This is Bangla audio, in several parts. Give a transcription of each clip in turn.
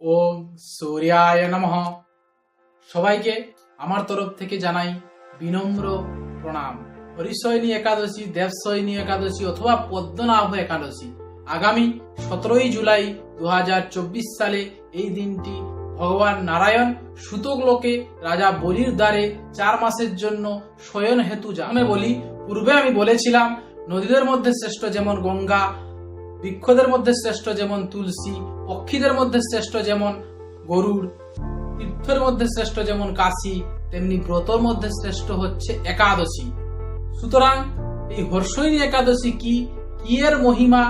ওম সূর্যায় নমঃ। সবাইকে আমার তরফ থেকে জানাই বিনম্র প্রণাম। হরিশয়নী একাদশী, দেবশয়নী একাদশী অথবা পদ্মনাভ একাদশী আগামী সতেরোই জুলাই দু হাজার চব্বিশ সালে এই দিনটি ভগবান নারায়ণ সুতক লোকে রাজা বলির দ্বারে চার মাসের জন্য শয়ন হেতু আমি বলি। পূর্বে আমি বলেছিলাম, নদীদের মধ্যে শ্রেষ্ঠ যেমন গঙ্গা বৃক্ষদের মধ্যে শ্রেষ্ঠ যেমন তুলসী, পক্ষীদের মধ্যে শ্রেষ্ঠ যেমন গরুড় তীর্থের মধ্যে শ্রেষ্ঠ যেমন কাশী, তেমনি ব্রতর মধ্যে শ্রেষ্ঠ হচ্ছে একাদশী। সুতরাং এই হর্ষণী একাদশী কি? কি এর মহিমা?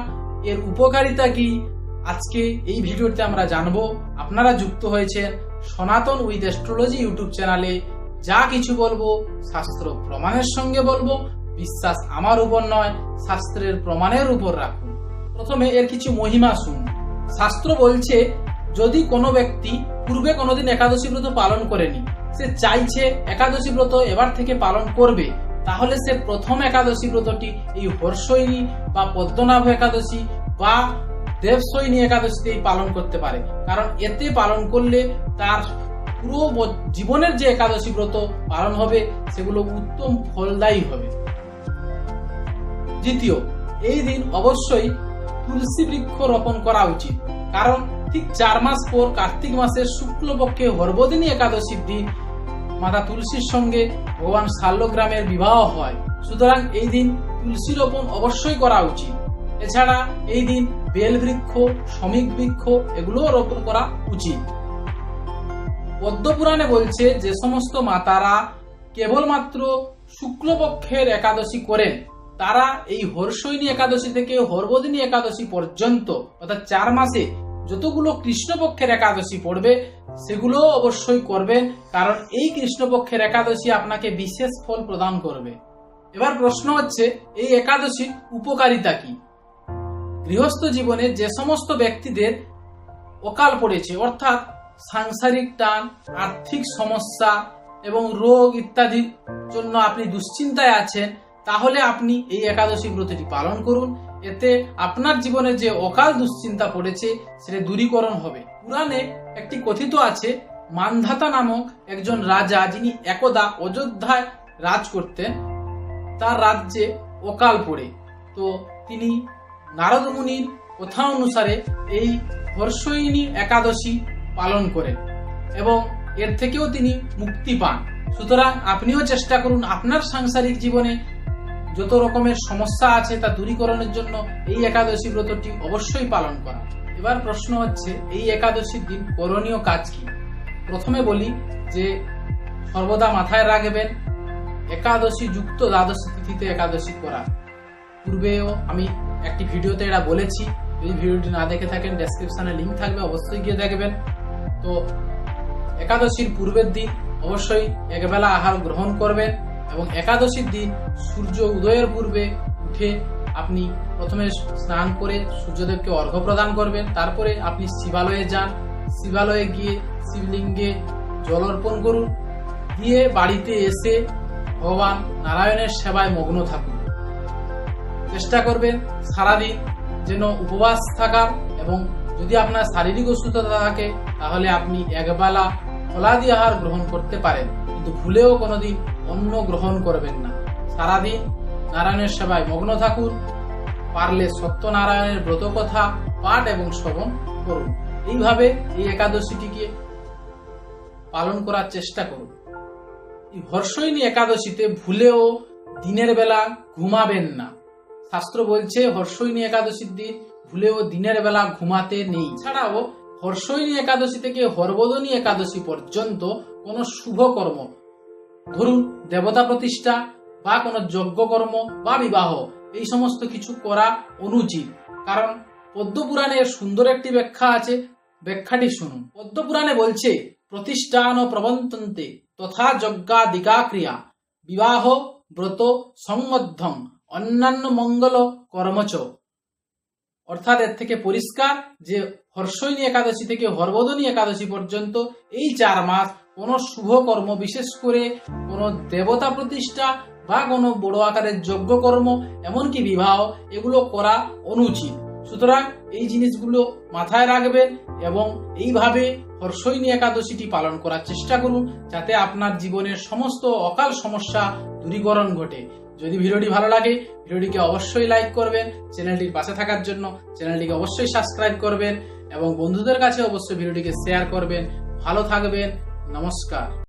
এর উপকারিতা কি? আজকে এই ভিডিওতে আমরা জানব। আপনারা যুক্ত হয়েছেন সনাতন উইথ অ্যাস্ট্রোলজি ইউটিউব চ্যানেলে। যা কিছু বলব, শাস্ত্র প্রমাণের সঙ্গে বলব, বিশ্বাস আমার উপর নয়, শাস্ত্রের প্রমাণের উপর রাখুন প্রথমে এর কিছু মহিমা শুনুন। শাস্ত্র বলছে, যদি কোনো ব্যক্তি পূর্বে কোনোদিন একাদশী ব্রত পালন করেনি, সে চাইছে একাদশী ব্রত এবার থেকে পালন করবে, তাহলে সে প্রথম একাদশী ব্রতটি এই হর্ষৈনী বা পদ্মনাভ একাদশী বা দেবসৈনী একাদশীতেই পালন করতে পারে। কারণ এতে পালন করলে তার পুরো জীবনের যে একাদশী ব্রত পালন হবে, সেগুলো উত্তম ফলদায়ী হবে। দ্বিতীয়, এই দিন অবশ্যই তুলসী বৃক্ষ রোপণ করা উচিত। কারণ ঠিক চার মাস পর কার্তিক মাসের শুক্লপক্ষে হর্বদিনী একাদশীর দিন মাতা তুলসীর সঙ্গে ভগবান শাল্যগ্রামের বিবাহ হয়। সুতরাং এই দিন তুলসী রোপণ অবশ্যই করা উচিত। এছাড়া এই দিন বেল বৃক্ষ শ্রমিক বৃক্ষ এগুলোও রোপণ করা উচিত। পদ্মপুরাণে বলছে, যে সমস্ত মাতারা কেবলমাত্র শুক্লপক্ষের একাদশী করেন তারা এই হর্ষৈনী একাদশী থেকে হর্বদিনী একাদশী পর্যন্ত, অর্থাৎ চার মাসে যতগুলো কৃষ্ণপক্ষের একাদশী পড়বে, সেগুলো অবশ্যই করবেন কারণ এই কৃষ্ণপক্ষের একাদশী আপনাকে বিশেষ ফল প্রদান করবে। এবার প্রশ্ন হচ্ছে, এই একাদশীর উপকারিতা কি? গৃহস্থ জীবনে যে সমস্ত ব্যক্তিদের অকাল পড়েছে, অর্থাৎ সাংসারিক টান, আর্থিক সমস্যা এবং রোগ ইত্যাদির জন্য আপনি দুশ্চিন্তায় আছেন তাহলে আপনি এই একাদশী ব্রতটি পালন করুন। এতে আপনার জীবনে যে অকাল দুশ্চিন্তা পড়েছে, সেটা দূরীকরণ হবে। পুরাণে একটি কথিত আছে, মানধাতা নামক একজন রাজা যিনি একদা অযোধ্যায় রাজ করতেন, তার রাজ্যে অকাল পড়ে। তো তিনি নারদ মুনির কথা অনুসারে এই হর্ষয়িনী একাদশী পালন করেন এবং এর থেকেও তিনি মুক্তি পান। সুতরাং আপনিও চেষ্টা করুন আপনার সাংসারিক জীবনে যত রকমের সমস্যা আছে তা দূরীকরণের জন্য এই একাদশী ব্রতটি অবশ্যই পালন করা। এবার প্রশ্ন হচ্ছে, এই একাদশীর দিন করণীয় কাজ কি? প্রথমে বলি যে, সর্বদা মাথায় রাখবেন, একাদশী যুক্ত দ্বাদশী তিথিতে একাদশী করা। পূর্বেও আমি একটি ভিডিওতে এটা বলেছি, যদি ভিডিওটি না দেখে থাকেন ডেসক্রিপশনে লিঙ্ক থাকবে, অবশ্যই গিয়ে দেখবেন। তো, একাদশীর পূর্বের দিন অবশ্যই একবেলা আহার গ্রহণ করবেন এবং একাদশীর দিন সূর্য উদয়ের পূর্বে উঠে আপনি প্রথমে স্নান করে সূর্যদেবকে অর্ঘ্য প্রদান করবেন। তারপরে আপনি শিবালয়ে যান। শিবালয়ে গিয়ে শিবলিঙ্গে জল অর্পণ করুন। দিয়ে বাড়িতে এসে ভগবান নারায়ণের সেবায় মগ্ন থাকুন। চেষ্টা করবেন সারাদিন যেন উপবাস থাকার এবং যদি আপনার শারীরিক অসুস্থতা থাকে, তাহলে আপনি একবেলা ফলাদি আহার গ্রহণ করতে পারেন। কিন্তু ভুলেও কোনোদিন অন্ন গ্রহণ করবেন না। সারাদিন নারায়ণের সেবায় মগ্ন থাকুন, পারলে সত্যনারায়ণের ব্রত কথা পাঠ এবং শ্রবণ করুন। এইভাবে এই একাদশীটিকে পালন করার চেষ্টা করুন। এই হর্ষৈনী একাদশীতে ভুলেও দিনের বেলা ঘুমাবেন না। শাস্ত্র বলছে হর্ষৈনী একাদশীর দিন ভুলেও দিনের বেলা ঘুমাতে নেই। ছাড়াও হর্ষৈনী একাদশী থেকে হরবদনী একাদশী পর্যন্ত কোনো শুভ কর্ম ধরুন, দেবতা প্রতিষ্ঠা বা কোনো যজ্ঞকর্ম বা বিবাহ, এই সমস্ত কিছু করা অনুচিত। কারণ পদ্মপুরাণের সুন্দর একটি ব্যাখ্যা আছে। ব্যাখ্যাটি শুনুন। পদ্মপুরাণে বলছে, প্রতিষ্ঠান ও প্রবন্তন্তে তথা যজ্ঞাদিকা ক্রিয়া, বিবাহ ব্রত সংবদ্ধম অন্যান্য মঙ্গল কর্মচ। অর্থাৎ এর থেকে পরিষ্কার যে হর্ষৈনী একাদশী থেকে হরবদনী একাদশী পর্যন্ত এই চার মাস কোনো শুভ কর্ম, বিশেষ করে কোনো দেবতা প্রতিষ্ঠা বা কোনো বড় আকারের যজ্ঞ কর্ম, এমনকি বিবাহ, এগুলো করা অনুচিত। সুতরাং এই জিনিসগুলো মাথায় রাখবেন এবং এইভাবে হর্ষইনী একাদশীটি পালন করার চেষ্টা করুন, যাতে আপনার জীবনের সমস্ত অকাল সমস্যা দূরীকরণ ঘটে। যদি ভিডিওটি ভালো লাগে, ভিডিওটিকে অবশ্যই লাইক করবেন, চ্যানেলটির পাশে থাকার জন্য চ্যানেলটিকে অবশ্যই সাবস্ক্রাইব করবেন এবং বন্ধুদের কাছে অবশ্যই ভিডিওটিকে শেয়ার করবেন। ভালো থাকবেন नमस्कार